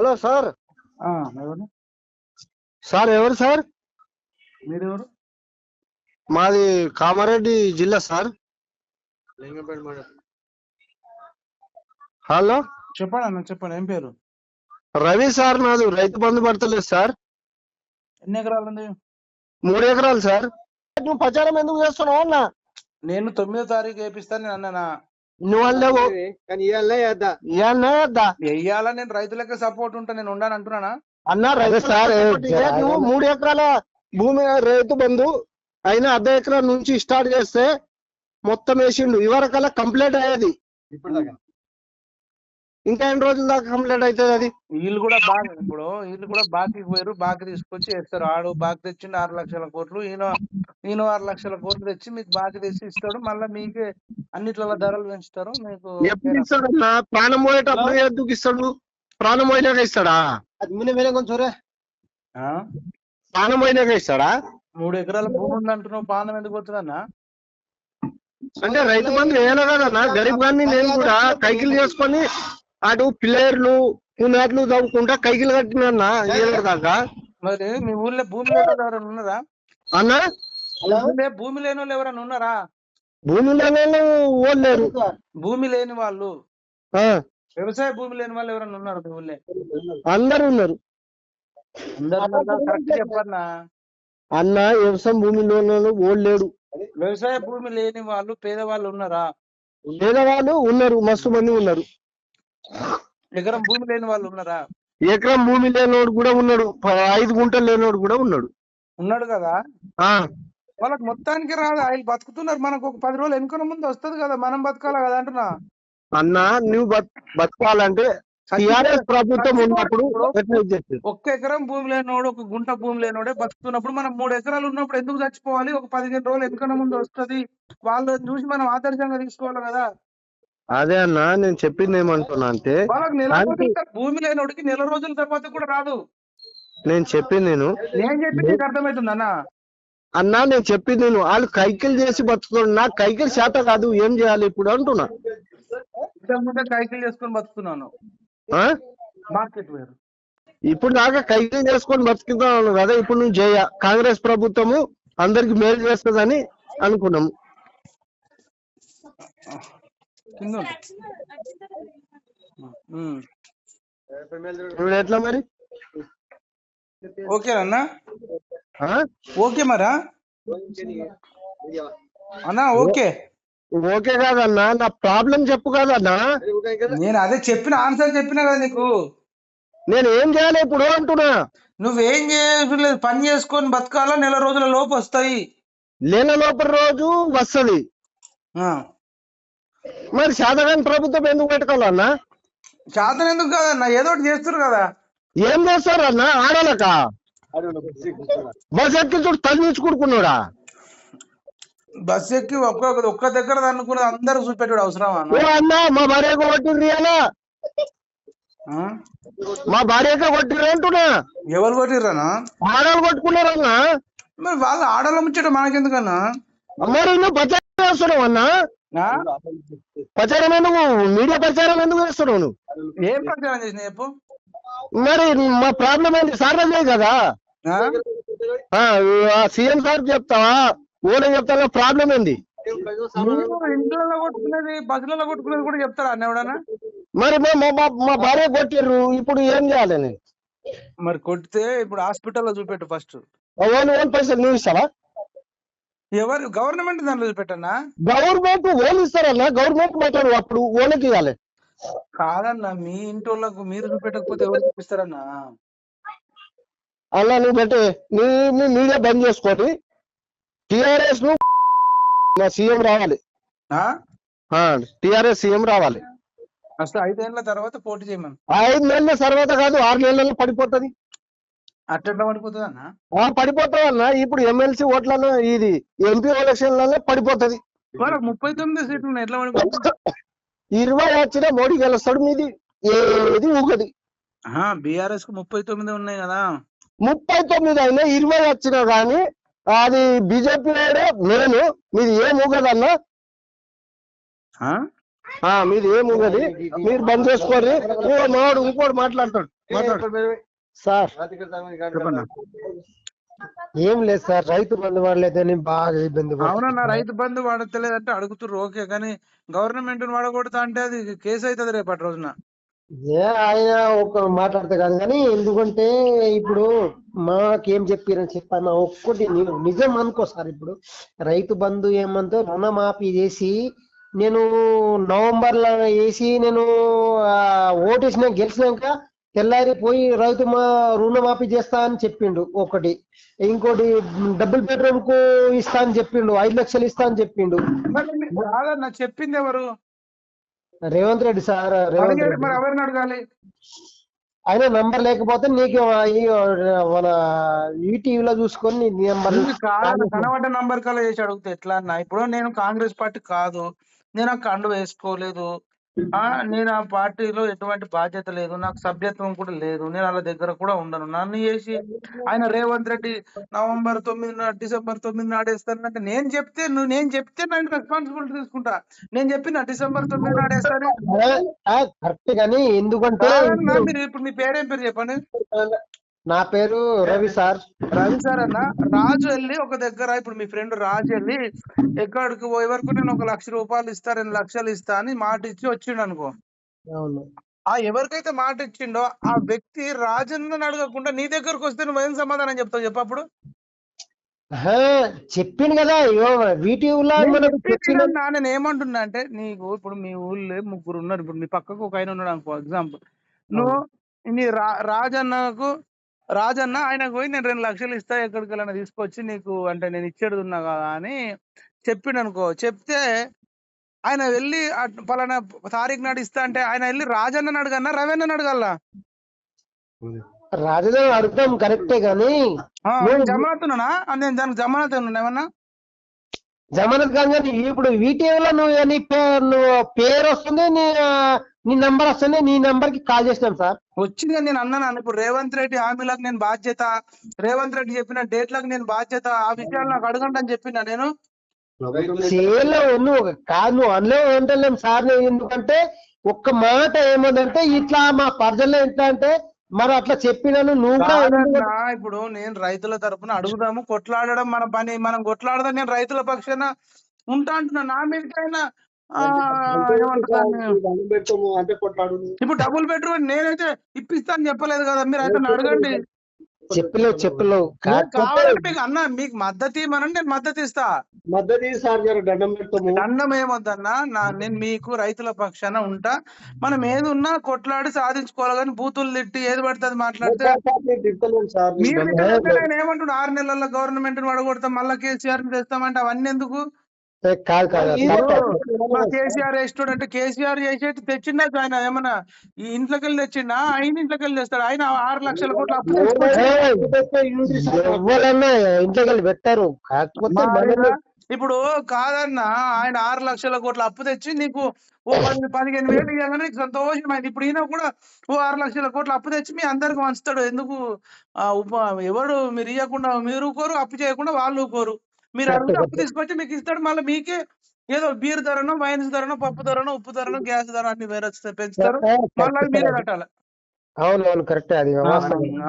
Hello sir. ఆ, ఎవరు? Sir ఎవరు సార్? మీరెవరు? మాది కామారెడ్డి జిల్లా సార్. హలో? చెప్పండి అన్న చెప్పండి ఏం పేరు? రవి సార్ నాది రైతు బంధు పడతలేదు సార్. ఎన్ని ఎకరాలు ఉంది మూడు ఎకరాలు సార్. నువ్వు ప్రచారం ఎందుకు చేస్తున్నావు అన్న? నేను తొమ్మిదో తారీఖు వేపిస్తాను నేను అన్నానా నువ్వు అనలేవు కానీ ఇవాళ వేద్దా ఇవన్నీ వద్దా వెయ్యాలా నేను రైతులకే సపోర్ట్ ఉంటా నేను ఉండాను అంటున్నానా? అన్న రైతు సార్ నువ్వు మూడు ఎకరాల భూమి రైతు బంధు అయినా అర్ధ ఎకరా నుంచి స్టార్ట్ చేస్తే మొత్తం వేసిండు. ఇవరకల్లా కంప్లీట్ అయ్యేది. ఇప్పుడు ఇంకా ఎన్ని రోజుల దాకా కంప్లీట్ అవుతుంది అది? వీళ్ళు కూడా బాగా ఇప్పుడు వీళ్ళు కూడా బాకీ పోయారు బాకీ తీసుకొచ్చి వేస్తారు. ఆడు బాకీ తెచ్చిండు ఆరు లక్షల కోట్లు ఈయన ఈయన ఆరు లక్షల కోట్లు తెచ్చి మీకు బాకీ తెచ్చి ఇస్తాడు. మళ్ళీ మీకే అన్నిట్లలో ధరలు పెంచుతారు. మీకు ఎప్పుడు ఇస్తాడు అన్న? ప్రాణం పోయేటప్పుడు ఎందుకు ఇస్తాడు? ప్రాణం పోయినాక ఇస్తాడా? అది ముందే మేలే కొంచెం? ప్రాణం పోయినాక ఇస్తాడా? మూడు ఎకరాల భూమి ఉంది అంటున్నావు పానం ఎందుకు పోతుందన్నా అంటే రైతు బంధు వేయాలి కదన్నా గరీబ్ గారిని నేను కూడా కైకిలు చేసుకొని అటు పిల్లేర్లు పునాట్లు తవ్వుకుంటా కైకిలు కట్టినా దాకా. మరి మీ ఊర్లో భూమి లేని వాళ్ళు ఎవరైనా ఉన్నారా? అన్న? ఊర్లో భూమి లేని వాళ్ళు ఎవరైనా ఉన్నారా భూమిలోనే ఓడలేరు భూమి లేని వాళ్ళు. వ్యవసాయ భూమి లేని వాళ్ళు ఎవరైనా ఉన్నారు మీ ఊళ్ళో అందరు ఉన్నారు. చెప్పన్నా? అన్న వ్యవసాయం భూమిలోనే ఓడలేడు వ్యవసాయ భూమి లేని వాళ్ళు పేదవాళ్ళు ఉన్నారా? పేదవాళ్ళు ఉన్నారు మస్తు మంది ఉన్నారు. ఎకరం భూమి లేని వాళ్ళు ఉన్నారా? ఎకరం భూమి లేనోడు కూడా ఉన్నాడు. ఐదు గుంటలు లేనోడు కూడా ఉన్నాడు. ఉన్నాడు కదా? వాళ్ళకి మొత్తానికి రాదు. ఆయన బతుకుతున్నారు. మనకు ఒక పది రోజులు వెనుకన ముందు వస్తది కదా. మనం బతకాలి కదా అంటున్నా? అన్న నువ్వు బత్ బతకాలంటే టిఆర్ఎస్ ప్రభుత్వం ఉన్నప్పుడు ఒక్క ఎకరం భూమి లేనోడు ఒక గుంట భూమి లేనోడే బతుకుతున్నప్పుడు మనం మూడు ఎకరాలు ఉన్నప్పుడు ఎందుకు చచ్చిపోవాలి? ఒక పదిహేను రోజులు వెనుకన ముందు వస్తది. వాళ్ళని చూసి మనం ఆదర్శంగా తీసుకోవాలి కదా. అదే అన్న నేను చెప్పింది ఏమంటున్నా అంటే వాళ్ళకి నెల అంటే- రోజుల తర్వాత భూమి లేనోడికి నెల రోజుల తర్వాత కూడా రాదు. నేను చెప్పింది నేను. నేను చెప్పి నీకు అర్థమవుతుంది అన్న? అన్నా నేను చెప్పింది నేను. వాళ్ళు కైకిలు చేసి బతుకుతాడు నాకు కైకిలు శాత కాదు. ఏం చేయాలి ఇప్పుడు అంటున్నా. కైకిల్ చేసుకొని బతుకుతున్నాను. ఆ? మార్కెట్ వేరు. ఇప్పుడు దాకా కైకిలు చేసుకొని బతుకుతున్నాను కదా ఇప్పుడు నువ్వు చేయ కాంగ్రెస్ ప్రభుత్వము అందరికి మేలు చేస్తుందని అనుకున్నాము. కింద. ఇప్పుడు ఎట్లా మరి? ఓకేనా ఆ? ఓకే మరా? అన్నా ఓకే. ఓకే కాదన్నా నా ప్రాబ్లం చెప్పు కాదన్నా. నేను అదే చెప్పిన ఆన్సర్ చెప్పినా కదా నీకు? నేను ఏం చేయాలి ఇప్పుడు అంటున్నా? నువ్వేం చేయలేదు పని చేసుకొని బతకాలా నెల రోజుల లోపు వస్తాయి. లేన లోపల రోజు వస్తది. మరి శాతగాని ప్రభుత్వం ఎందుకు పెట్టుకోవాలన్నా? శాతం ఎందుకు కదన్నా? ఏదో ఒకటి చేస్తారు కదా. ఏం చేస్తారన్నా ఆడలక బస్ ఎక్కి చూడు తల్లించి కూడుకున్నాడా? బస్ ఎక్కి ఒక్క ఒక్క దగ్గర అనుకున్నది అందరు చూపెట్టాడు అవసరమా ఓ అన్న మా భార్యకు అలా ఆ? మా భార్యకే కొట్టిర్రు అంటున్నా. ఎవరు కొట్టిర్రనా ఆడలు కొట్టుకున్నారన్నా? మరి వాళ్ళు ఆడల ముచ్చట మనకెందుకన్నా? మరి నువ్వు ప్రచారం చేస్తున్నావు అన్నా? ప్రచారం ఎందుకు? మీడియా ప్రచారం ఎందుకు చేస్తున్నావు నువ్వు? ఏం ప్రచారం చేసిన చెప్పు? మరి మా ప్రాబ్లం ఏంటి సార్ లేదు కదా. ఆ? సీఎం సార్ చెప్తావా? ఓడే చెప్తావా? ప్రాబ్లం ఏంది? ఇంట్లో కొట్టుకునేది బస్సులలో కొట్టుకునేది కూడా చెప్తారా అన్న ఎవడన్నా? మరి మా- మా- మా- మా భార్య కొట్టిర్రు. ఇప్పుడు ఏం చేయాలి మరి కొడితే ఇప్పుడు హాస్పిటల్లో చూపెట్టు ఫస్ట్. ఓన్ ఓన్ పైసలు నువ్వు ఇస్తావా? ఎవరు గవర్నమెంట్ దాంట్లో చూపెట్టన్నా గవర్నమెంట్ ఓన్ ఇస్తారన్నా గవర్నమెంట్ మాట్లాడు అప్పుడు ఓన్కి ఇవ్వాలి. కాదన్నా మీ ఇంటి వాళ్ళకు మీరు చూపెట్టకపోతే ఎవరు చూపిస్తారన్నా? అలా నువ్వు పెట్టి నీ మీ మీడియా బంద్ చేసుకొని టిఆర్ఎస్ను సీఎం రావాలి. ఆ? టిఆర్ఎస్ సీఎం రావాలి. ఫస్ట్ ఐదేళ్ళ తర్వాత పోటీ చేయమని. ఐదు నెలల తర్వాత కాదు ఆరు నెలల్లో పడిపోతుంది. అట్లా పడిపోతుంది అన్న ఆ పడిపోతుంది అన్న ఇప్పుడు ఎమ్మెల్సీ ఓట్లలో ఇది ఎంపీ ఎలక్షన్లలో పడిపోతుంది. ముప్పై తొమ్మిది సీట్లు ఉన్నాయి, ఎట్లా ఇరవై వచ్చిన మోడీ గెలుస్తాడు. మీది ఏది ఊగది. బీఆర్ఎస్కు ముప్పై తొమ్మిది ఉన్నాయి కదా. ముప్పై తొమ్మిది అయినా ఇరవై వచ్చినా గానీ అది బీజేపీ మెయిన్ మీది ఏం ఊగదన్నా? ఆ? ఆ, మీది ఏమున్నది మీరు బంద్ చేసుకోండి. మావాడు ఇంకోటి మాట్లాడతాడు. మాట్లాడు. సార్. ఏం లేదు సార్ రైతు బంధు వాడలేదని బాగా ఇబ్బంది. అవునన్నా రైతు బంధు వాడతలేదంటే అడుగుతుర్రు ఓకే కానీ గవర్నమెంట్ వాడకూడదు అంటే అది కేసు అవుతుంది రేపటి రోజున. ఏ ఆయన ఒక మాట్లాడితే కాదు కానీ ఎందుకంటే ఇప్పుడు మాకేం చెప్పారని చెప్పాను ఒక్కటి నిజం అనుకో సార్ ఇప్పుడు. రైతు బంధు ఏమంతో రుణమాఫీ చేసి నేను నవంబర్లో వేసి నేను ఓటేసిన గెలిచినాక తెల్లారి పోయి రైతు మా రుణమాఫీ చేస్తా అని చెప్పిండు ఒకటి. ఇంకోటి డబుల్ బెడ్రూమ్కు ఇస్తా అని చెప్పిండు ఐదు లక్షలు ఇస్తా అని చెప్పిండు. కాదన్న చెప్పింది ఎవరు? రేవంత్ రెడ్డి సార్ రేవంత్ అడిగేది రెడ్డి మరి ఎవరిని అడగాలి? ఆయన నంబర్ లేకపోతే నీకు ఈ మన ఈటీవీలో చూసుకొని నీ నంబర్ కనబడ్డ నంబర్ కల్లా చేసి అడిగితే ఎట్లా అన్న? ఇప్పుడు నేను కాంగ్రెస్ పార్టీ కాదు. నేను కండు వేసుకోలేదు. ఆ నేను ఆ పార్టీలో ఎటువంటి బాధ్యత లేదు నాకు సభ్యత్వం కూడా లేదు నేను వాళ్ళ దగ్గర కూడా ఉండను. నన్ను చేసి ఆయన రేవంత్ రెడ్డి నవంబర్ తొమ్మిది నాడు డిసెంబర్ తొమ్మిది నాడేస్తానంటే నేను చెప్తే నువ్వు నేను చెప్తే నేను రెస్పాన్సిబిలిటీ తీసుకుంటా. నేను చెప్పిన డిసెంబర్ తొమ్మిది నాడేస్తాను కరెక్ట్ గాని ఎందుకంటే కాదన్నా, ఇప్పుడు మీరు ఇప్పుడు మీ పేరేం పేరు చెప్పండి? నా పేరు రవి సార్. రవి సార్ అన్న రాజు వెళ్ళి ఒక దగ్గర ఇప్పుడు మీ ఫ్రెండ్ రాజు వెళ్ళి ఎక్కడికి పోయే వరకు నేను ఒక లక్ష రూపాయలు ఇస్తా రెండు లక్షలు ఇస్తా అని మాట ఇచ్చి వచ్చిండు అనుకో. అవును. ఆ ఎవరికైతే మాట ఇచ్చిండో ఆ వ్యక్తి రాజన్నని అడగకుండా నీ దగ్గరకు వస్తే నువ్వు ఏం సమాధానం చెప్తావు చెప్పప్పుడు ఆహా, చెప్పిండు కదా నా నేను ఏమంటున్నా అంటే నీకు ఇప్పుడు మీ ఊళ్ళో ముగ్గురు ఉన్నారు ఇప్పుడు మీ పక్కకు ఒక ఆయన ఉన్నాడు అనుకో ఎగ్జాంపుల్ నువ్వు నీ రా రాజన్నకు రాజన్న ఆయనకు పోయి నేను రెండు లక్షలు ఇస్తా ఎక్కడికి వెళ్ళినా తీసుకొచ్చి నీకు అంటే నేను ఇచ్చేది ఉన్నా కదా అని చెప్పిండు అనుకో చెప్తే ఆయన వెళ్ళి అట్ పలానా తారీఖు నాడు ఇస్తా అంటే ఆయన వెళ్ళి రాజన్నని అడగన్నా రవీణని అడగల్లా రాజధాని అర్థం కరెక్టే గాని ఆ, నేను- నేను జమానతున్నానా నేను దానికి జమానత్ ఏమన్నా జమానత్ కాదు కానీ ఇప్పుడు వీటీవీలో నువ్వు నీ పేరు నువ్వు పేరు వస్తుంది నీ నీ నంబర్ వస్తుంది నీ నంబర్కి కాల్ చేసినాం సార్. వచ్చింది నేను అన్నాను? ఇప్పుడు రేవంత్ రెడ్డి హామీలకు నేను బాధ్యత. రేవంత్ రెడ్డి చెప్పిన డేట్లకు నేను బాధ్యత. ఆ విషయాలు నాకు అడగండి అని చెప్పిన నేను? నువ్వు కాదు నువ్వు అనలే అంటలేం సార్ నేను. ఎందుకంటే ఒక్క మాట ఏమందంటే ఇట్లా మా ప్రజల్లో ఎట్లా అంటే మరి అట్లా చెప్పినాను నువ్వు ఇప్పుడు నేను రైతుల తరపున అడుగుదాము కొట్లాడడం మన పని. మనం కొట్లాడదాం నేను రైతుల పక్షాన ఉంటా అంటున్నా. నా మీదకైనా ఇప్పుడు డబుల్ బెడ్రూమ్ నేనైతే ఇప్పిస్తా అని చెప్పలేదు కదా మీరు అయితే అడగండి. చెప్పలేవు చెప్పలేవు. కావాలంటే మీకు అన్న మీకు మద్దతు ఇవ్వమని నేను మద్దతు ఇస్తా. మద్దతు సార్ జర దండం పెడతాము. దండం ఏమొద్దన్నా నా నేను మీకు రైతుల పక్షాన ఉంటా. మనం ఏది ఉన్నా కొట్లాడి సాధించుకోవాలి కానీ బూతులు తిట్టి ఏది పడితే అది మాట్లాడితే నేను ఏమంటున్నా ఆరు నెలల్లో గవర్నమెంట్ వడగొడతాం మళ్ళా కేసీఆర్ తెస్తామంటే అవన్నీ ఎందుకు? కాదు కాదు కేసీఆర్ వేస్తాడు అంటే కేసీఆర్ చేసేటి తెచ్చిండా ఆయన ఏమన్నా ఈ ఇంట్లోకి వెళ్ళి తెచ్చిండా? ఆయన ఇంట్లోకి వెళ్ళి తెస్తాడు? ఆయన ఆరు లక్షల కోట్ల ఎవరన్నా ఇంట్లోకి వెళ్ళి పెట్టారు. కాకపోతే ఇప్పుడు కాదన్నా ఆయన ఆరు లక్షల కోట్ల అప్పు తెచ్చి నీకు ఓ పది పదిహేను వేలు ఇవ్వగానే నీకు సంతోషమైంది ఇప్పుడు ఈయన కూడా ఓ ఆరు లక్షల కోట్ల అప్పు తెచ్చి మీ అందరికి వంచుతాడు ఎందుకు ఎవరు మీరు ఇవ్వకుండా మీరు కోరు అప్పు చేయకుండా వాళ్ళు కోరు మీరు అడిగితే అప్పు తీసుకొచ్చి మీకు ఇస్తాడు. మళ్ళీ మీకే ఏదో బీర్ ధరనో వైన్స్ ధరనో పప్పు ధరనో ఉప్పు ధరనో గ్యాస్ ధర అన్ని వేరే పెంచుతారు. మళ్ళీ మీరే కట్టాలి. అవును అవును కరెక్టే అది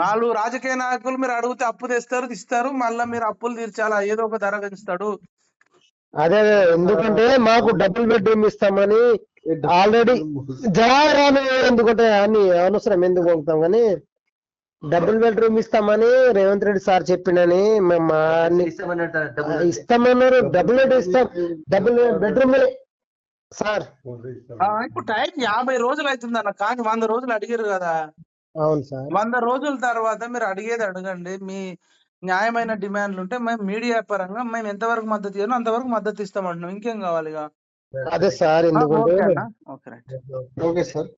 వాళ్ళు రాజకీయ నాయకులు మీరు అడిగితే అప్పు తెస్తారు ఇస్తారు. మళ్ళీ మీరు అప్పులు తీర్చాలా? ఏదో ఒక ధర పెంచుతాడు. అదే అదే ఎందుకంటే మాకు డబుల్ బెడ్రూమ్ ఇస్తామని ఆల్రెడీ జవారాను ఎందుకంటే అని అవసరం ఎందుకు ఉంటాం కానీ డబుల్ బెడ్రూమ్ ఇస్తామని రేవంత్ రెడ్డి సార్ చెప్పిండని మేము ఇస్తామన్నారు. డబుల్ బెడ్ ఇస్తాం. Double bedroom sir. ఆ, ఇప్పుడు టైం యాభై రోజులు అవుతుంది అన్న కానీ వంద రోజులు అడిగారు కదా. అవును సార్. వంద రోజుల తర్వాత మీరు అడిగేది అడగండి. మీ న్యాయమైన డిమాండ్లు ఉంటే మేము మీడియా పరంగా మేము ఎంతవరకు మద్దతు ఇవ్వను అంతవరకు మద్దతు ఇస్తామంటున్నాం. ఇంకేం కావాలి ఇక? అదే సార్ ఎందుకంటే ఓకే అన్న ఓకే రైట్. Okay sir.